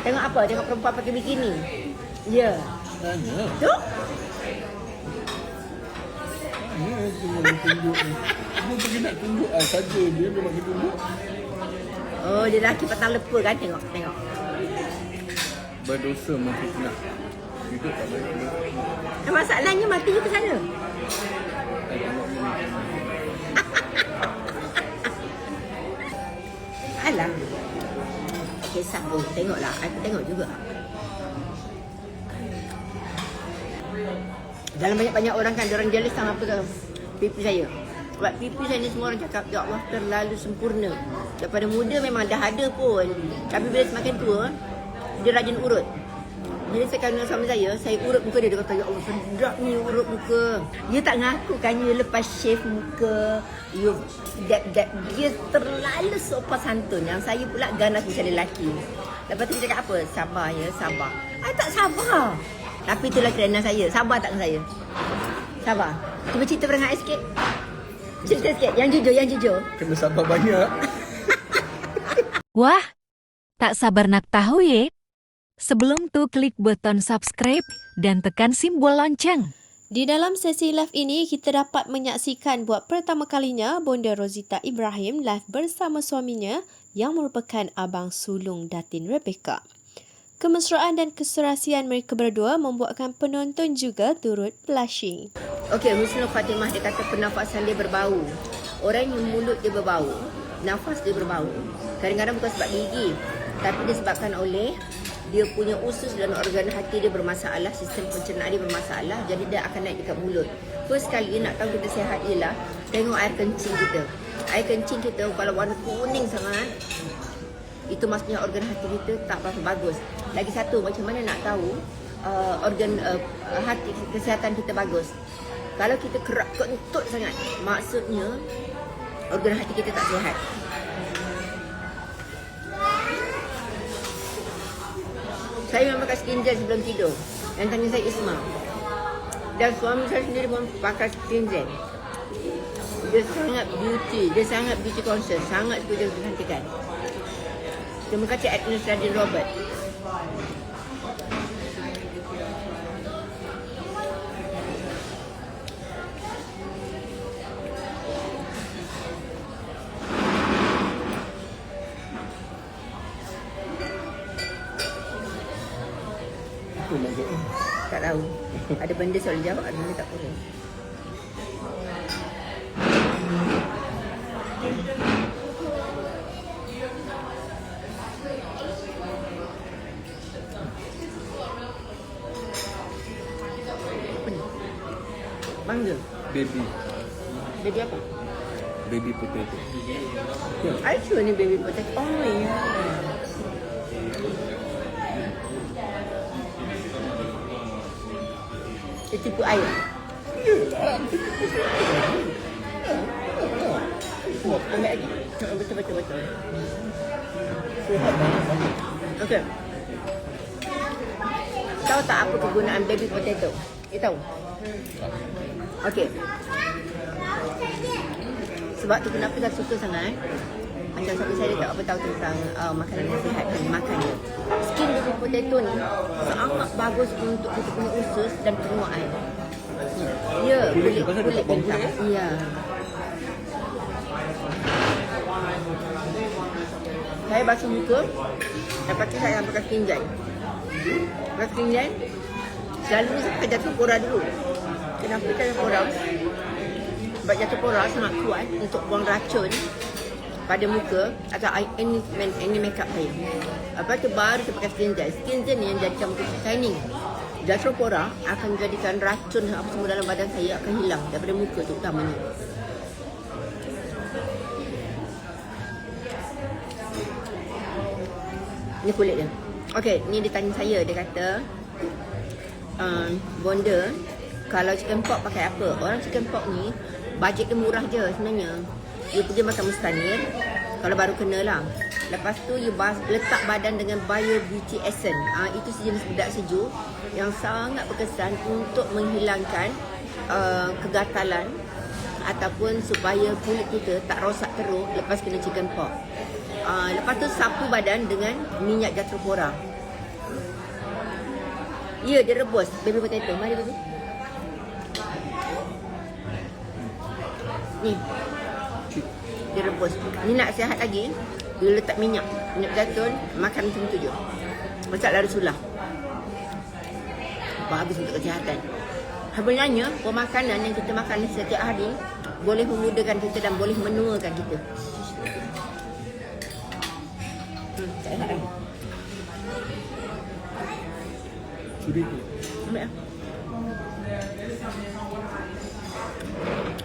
Tengok apa? Tengok perempuan pakai bikini. Ya. Tanya. Tu? Tanya cuma nak tunjuk ni. Dia pergi nak tunjuk ah, saja dia dia bagi tunjuk. Oh, dia lelaki patang lepa kan? Tengok, tengok. Berdosa memfitnah. Hidup tak baik. Eh, masalahnya matinya ke sana. Alah. Kisah pun. Tengoklah. Aku tengok juga. Dalam banyak-banyak orang kan, orang jealous sama apa ke pipi saya. Sebab pipi saya ni semua orang cakap, Ya Allah terlalu sempurna. Daripada muda memang dah ada pun. Tapi bila semakin tua, dia rajin urut. Jadi saya kenal sama saya, saya urut muka dia. Dia kata, Ya Allah sedap ni urut muka. Dia tak ngaku kan, you lepas shave muka. You, that, that, dia terlalu sopan santun. Yang saya pula ganas macam lelaki. Lepas tu dia cakap apa? Sabar ya, sabar. I tak sabar. Tapi itulah kerana saya. Sabar tak dengan saya? Sabar. Cuba cerita perangai I sikit. Cerita sikit. Yang jujur, yang jujur. Kena sabar banyak. Wah, tak sabar nak tahu ya? Sebelum tu klik button subscribe dan tekan simbol lonceng. Di dalam sesi live ini, kita dapat menyaksikan buat pertama kalinya Bonda Rosita Ibrahim live bersama suaminya yang merupakan abang sulung Datin Rebecca. Kemesraan dan keserasian mereka berdua membuatkan penonton juga turut blushing. Okey, Husnul Fatimah dia kata pernafasan dia berbau. Orang yang mulut dia berbau, nafas dia berbau. Kadang-kadang bukan sebab gigi, tapi disebabkan oleh dia punya usus dan organ hati dia bermasalah, sistem pencernaan dia bermasalah, jadi dia akan naik dekat mulut. First kali nak tahu kita sihat ialah tengok air kencing kita. Air kencing kita kalau warna kuning sangat, itu maksudnya organ hati kita tak berapa bagus. Lagi satu, macam mana nak tahu uh, organ uh, hati kesihatan kita bagus? Kalau kita kerak kentut sangat, maksudnya organ hati kita tak sihat. Saya memang pakai skin gel sebelum tidur. Yang tanya saya Isma. Dan suami saya sendiri pun pakai skin gel. Dia sangat beauty, dia sangat beauty conscious, sangat suka jaga kecantikan. Terima kasih Agnes Radin Robert. Apa maksudnya? Tak tahu. Ada benda selalu jawab, ada benda tak boleh. Ni? Mangga. Baby. Baby apa? Baby potato. Ya. I sure ni baby potato. Oh, ya. Dia tipu air. Ambil lagi. Betul, betul, betul. Okey. Tahu tak apa kegunaan baby potato? You tahu? Okey. Sebab tu kenapa saya suka sangat macam suami saya tak apa tahu tentang uh, makanan yang sihat dan makan dia. Baby potato ni sangat bagus untuk kita punya usus dan penuaan. Ya, Kulit kulit bintang. Ya. Saya basuh muka Lepas tu saya pakai gel Pakai skin gel Selalunya saya jatuh pora dulu Kenapa jatuh pora? Sebab jatuh pora sangat kuat Untuk buang racun Pada muka Atau any, any makeup saya Lepas tu baru saya pakai skin gel Skin gel ni yang jadikan muka saya shining pora akan menjadikan racun apa semua dalam badan saya akan hilang daripada muka tu utamanya. Ni kulit dia. Okey, ni dia tanya saya. Dia kata, um, Bonda, kalau chicken pork pakai apa? Orang chicken pork ni, bajet dia murah je sebenarnya. You pergi makan mustanir, kalau baru kena lah. Lepas tu, you bas- letak badan dengan Bio Beauty Essence. Ah itu sejenis bedak sejuk yang sangat berkesan untuk menghilangkan uh, kegatalan ataupun supaya kulit kita tak rosak teruk lepas kena chicken pork. Uh, lepas tu sapu badan dengan minyak jatropora. Ya, dia rebus baby potato. Mari baby. Ni. Dia rebus. Ni nak sihat lagi. Dia letak minyak. Minyak zaitun. Makan macam tu je. Masak lari sulah. Bagus untuk kesihatan. Sebenarnya, pemakanan yang kita makan setiap hari boleh memudahkan kita dan boleh menuakan kita. Hmm, tak enak kan? Sudi tu. Ambil lah.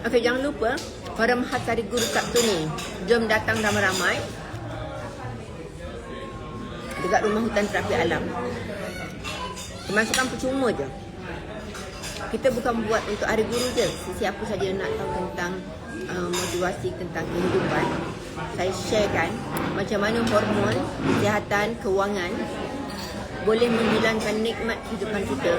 Okey, jangan lupa Peremhat Hari Guru Sabtu ni. Jom datang ramai-ramai. Dekat rumah hutan terapi alam. Pemasukan percuma je. Kita bukan buat untuk Hari Guru je. Sesiapa saja nak tahu tentang uh, Motivasi tentang kehidupan Saya sharekan Macam mana hormon Kesihatan, kewangan boleh menghilangkan nikmat kehidupan kita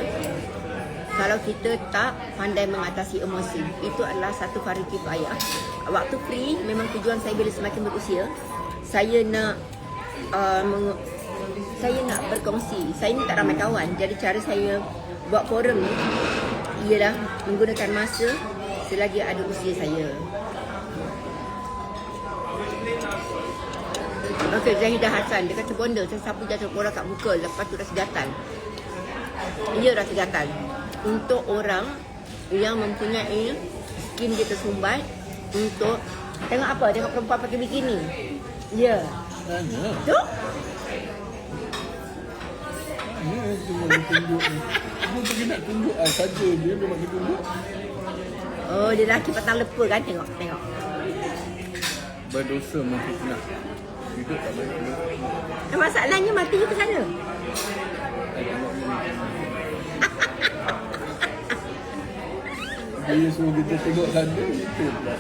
kalau kita tak pandai mengatasi emosi. Itu adalah satu fardu kifayah. Waktu free memang tujuan saya bila semakin berusia, saya nak uh, meng- saya nak berkongsi. Saya ni tak ramai kawan. Jadi cara saya buat forum ni ialah menggunakan masa selagi ada usia saya. Okey, Zahidah Hassan. Dia kata bonda, saya sapu jatuh orang kat muka. Lepas tu rasa gatal. Ya, rasa gatal. Untuk orang yang mempunyai skin dia tersumbat untuk tengok apa? Tengok perempuan pakai bikini. Ya. Mana? Tu? Cuma dia tunjuk ni. Aku pergi nak tunjuk ah saja dia memang dia tunjuk. Oh, dia lelaki patang lepa kan? Tengok, tengok. Berdosa memfitnah. Hidup tak baik. Eh, masalahnya matinya ke sana. Dia suruh kita tengok sana itu pula.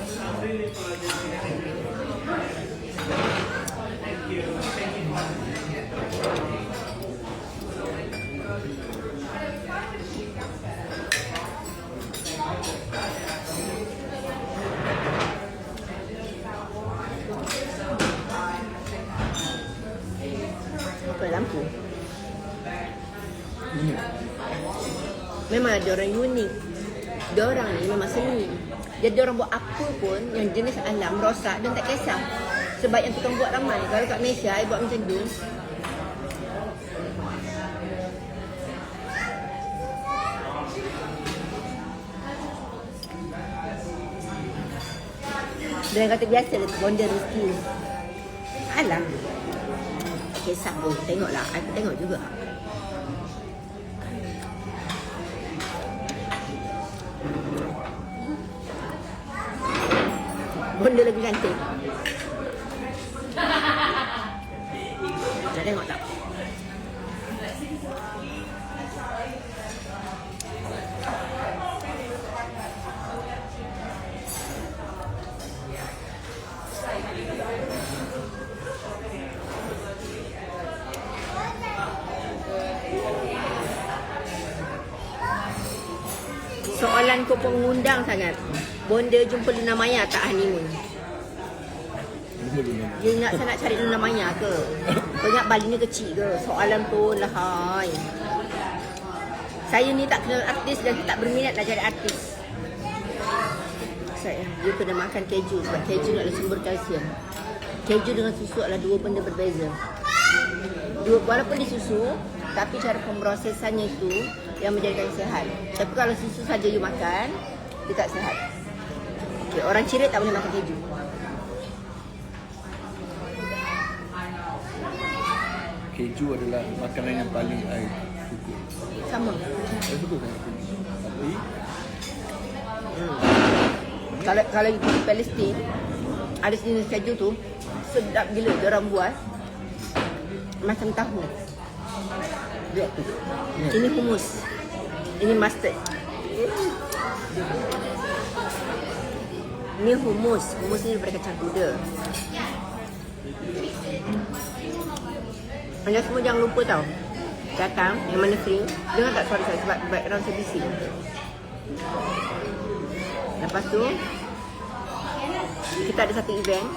Apa lampu? Ini. Memang ada orang unik. Dia orang ni memang seni. Jadi orang buat apa pun yang jenis alam rosak dan tak kisah. Sebab yang tukang buat ramai. Kalau kat Malaysia, I buat macam tu. Dia kata biasa dia bonda rezeki. Tak kisah pun. Tengoklah. Aku tengok juga. Bonda lagi cantik. Nak tengok tak? Soalan kau pengundang sangat. Bonda jumpa Luna Maya tak honeymoon? Lima. Dia nak saya nak cari Luna Maya ke? Kau ingat Bali ni kecil ke? Soalan pun lah hai. Saya ni tak kenal artis dan tak berminat nak cari artis. Saya, dia kena makan keju sebab keju adalah sumber kalsium. Keju dengan susu adalah dua benda berbeza. Dua, walaupun dia susu, tapi cara pemprosesannya itu yang menjadikan sihat. Tapi kalau susu saja you makan, dia tak sihat. Okay, orang cirit tak boleh makan keju. Keju adalah makanan yang paling I suka. Sama. Saya suka sangat keju. Tapi Kalau kalau you pergi Palestin, ada jenis keju tu sedap gila orang buat macam tahu. Tu. Ini humus. Ini mustard. Ini humus. Humus ni daripada kacang kuda. Anda semua jangan lupa tau. Datang yang mana free. Dengar tak suara saya sebab background saya bising. Lepas tu kita ada satu event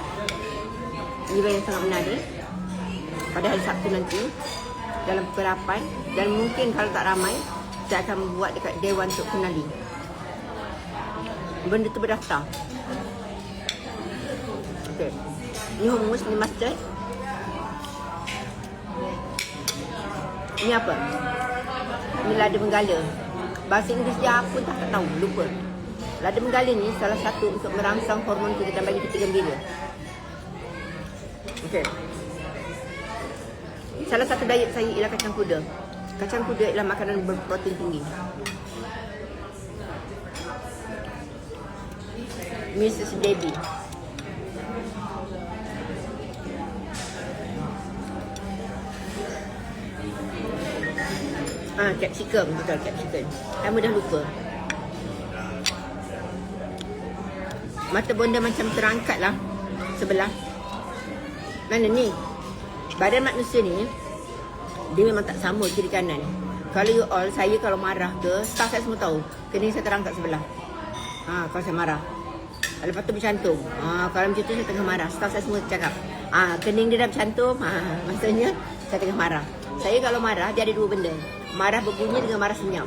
event yang sangat menarik pada hari Sabtu nanti dalam pukul 8 dan mungkin kalau tak ramai Saya akan buat dekat Dewan untuk kenali. Benda tu berdaftar. Okey. Ni hummus, ni mustard. Ni apa? Ni lada menggala. Bahasa Inggeris dia apa tak, tak tahu, lupa. Lada menggala ni salah satu untuk merangsang hormon kita dan bagi kita gembira. Okey. Salah satu diet saya ialah kacang kuda. Kacang kuda ialah makanan berprotein tinggi. Mrs. Debbie. Ah, capsicum betul capsicum. Kamu dah lupa. Mata bonda macam terangkat lah sebelah. Mana ni? Badan manusia ni dia memang tak sama kiri kanan. Kalau you all, saya kalau marah ke, staff saya semua tahu. Kening saya terangkat sebelah. Ha, kalau saya marah. Lepas tu bercantum. Ha, kalau macam tu saya tengah marah. Staff saya semua cakap. Ha, kening dia dah bercantum. Ha, maksudnya saya tengah marah. Saya kalau marah, dia ada dua benda. Marah berbunyi dengan marah senyap.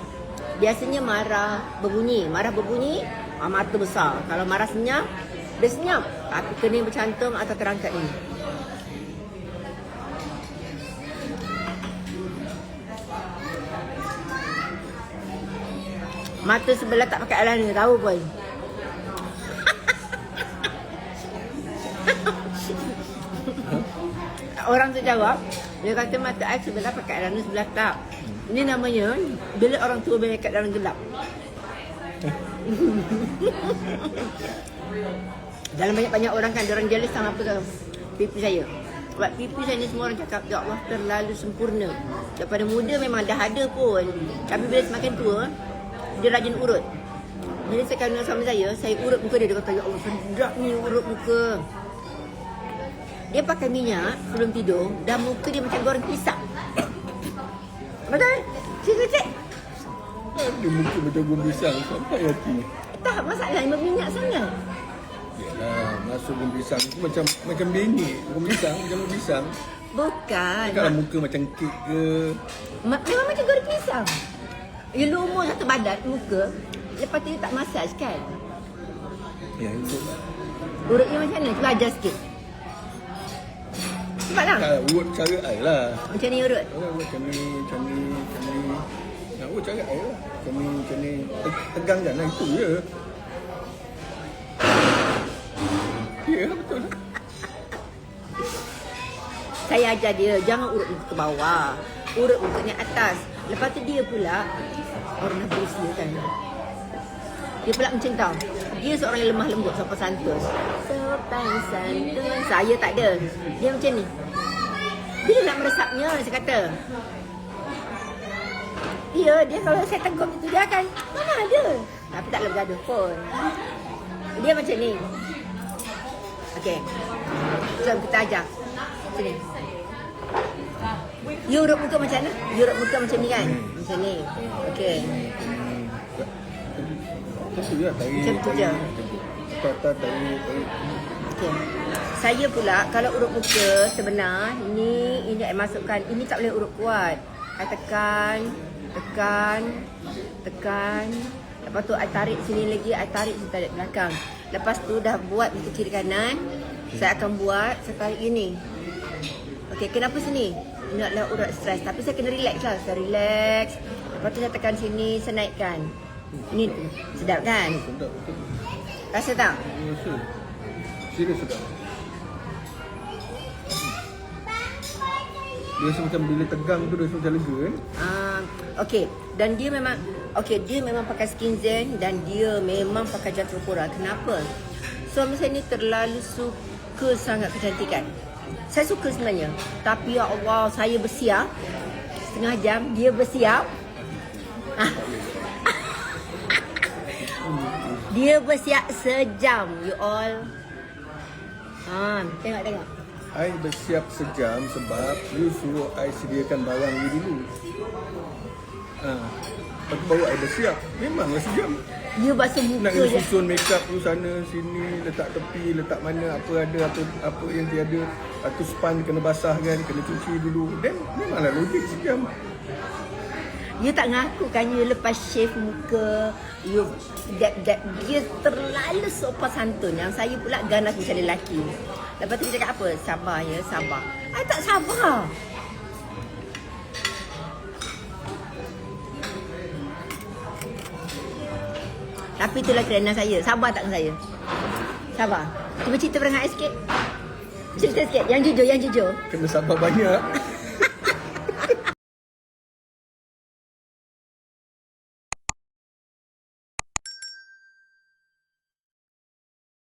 Biasanya marah berbunyi. Marah berbunyi, ha, mata besar. Kalau marah senyap, dia senyap. Tapi kening bercantum atau terangkat ni. Mata sebelah tak pakai eyeliner tahu pun. orang tu jawab, dia kata mata I sebelah pakai eyeliner sebelah tak. Ini namanya bila orang tua bermakeup dalam gelap. dalam banyak-banyak orang kan, orang jealous sama apa pipi saya. Sebab pipi saya ni semua orang cakap, Ya Allah terlalu sempurna. Daripada muda memang dah ada pun. Tapi bila semakin tua, dia rajin urut. Jadi saya kahwin dengan suami saya, saya urut muka dia. Dia kata, Ya Allah sedap ni urut muka. Dia pakai minyak sebelum tidur dan muka dia macam goreng pisang. Betul? Cik, cik. Dia muka macam gom pisang sampai hati. Tak, masalahnya berminyak sangat. Yalah, masuk gom pisang tu macam macam bengek. Gom pisang macam gom pisang. Bukan. Kalau muka macam kek ke. Ma- memang macam goreng pisang. You lumur satu badan, muka. Lepas tu tak masaj kan? Ya, itu. Urut you macam mana? Cuba ajar sikit. Cepat lah. Kalau urut cara I lah. Macam ni urut. Oh, macam ni, macam ni, macam ni. Nak cara I lah. Macam ni, macam ni. Teg- Tegang jangan itu je. Ya, betul. Saya ajar dia jangan urut muka ke bawah. Urut ni atas. Lepas tu dia pula orang nak berusia kan. Dia pula macam tau. Dia seorang yang lemah lembut sopan santun. Sopan santun. Saya tak ada. Dia macam ni. Dia nak meresapnya saya kata. Ya, dia kalau saya tegur itu dia akan mana ada. Tapi tak boleh bergaduh pun. Dia macam ni. Okey. Jom kita ajar. Sini. Urut muka macam mana? Urut muka macam ni kan? Macam ni. Okey. Macam tu je. Okey. Saya pula kalau urut muka sebenar ni ini saya masukkan ini tak boleh urut kuat. Saya tekan, tekan, tekan. Lepas tu saya tarik sini lagi, saya tarik sini tarik belakang. Lepas tu dah buat muka kiri kanan, saya akan buat saya tarik gini. Okey, kenapa sini? Ini adalah urat stres. Tapi saya kena relax lah. Saya relax. Lepas tu saya tekan sini, saya naikkan. Ini sedap kan? Sedap. Rasa tak? Rasa. Serius sedap. Dia rasa macam bila tegang tu dia rasa macam lega kan. Ah, okey. Dan dia memang okey, dia memang pakai skin zen dan dia memang pakai jantung. Kenapa? Suami saya ni terlalu suka sangat kecantikan. Saya suka sebenarnya. Tapi ya Allah, saya bersiap setengah jam, dia bersiap. Ah. Dia bersiap sejam, you all. Ha, tengok tengok. I bersiap sejam sebab you suruh I sediakan barang you dulu. Ha. Lepas tu baru I bersiap. Memanglah sejam. Dia basuh Nak muka kena je. susun make up tu sana sini letak tepi letak mana apa ada apa apa yang tiada atau sponge kena basahkan kena cuci dulu then memanglah logik sejam You tak ngaku kan you lepas shave muka. You that, that, Dia terlalu sopan santun. Yang saya pula ganas macam lelaki. Lepas tu dia cakap apa? Sabar ya, sabar. I tak sabar. Tapi itulah kerana saya. Sabar tak saya? Sabar. Cuba cerita perangai sikit. Cerita sikit. Yang jujur, yang jujur. Kena sabar banyak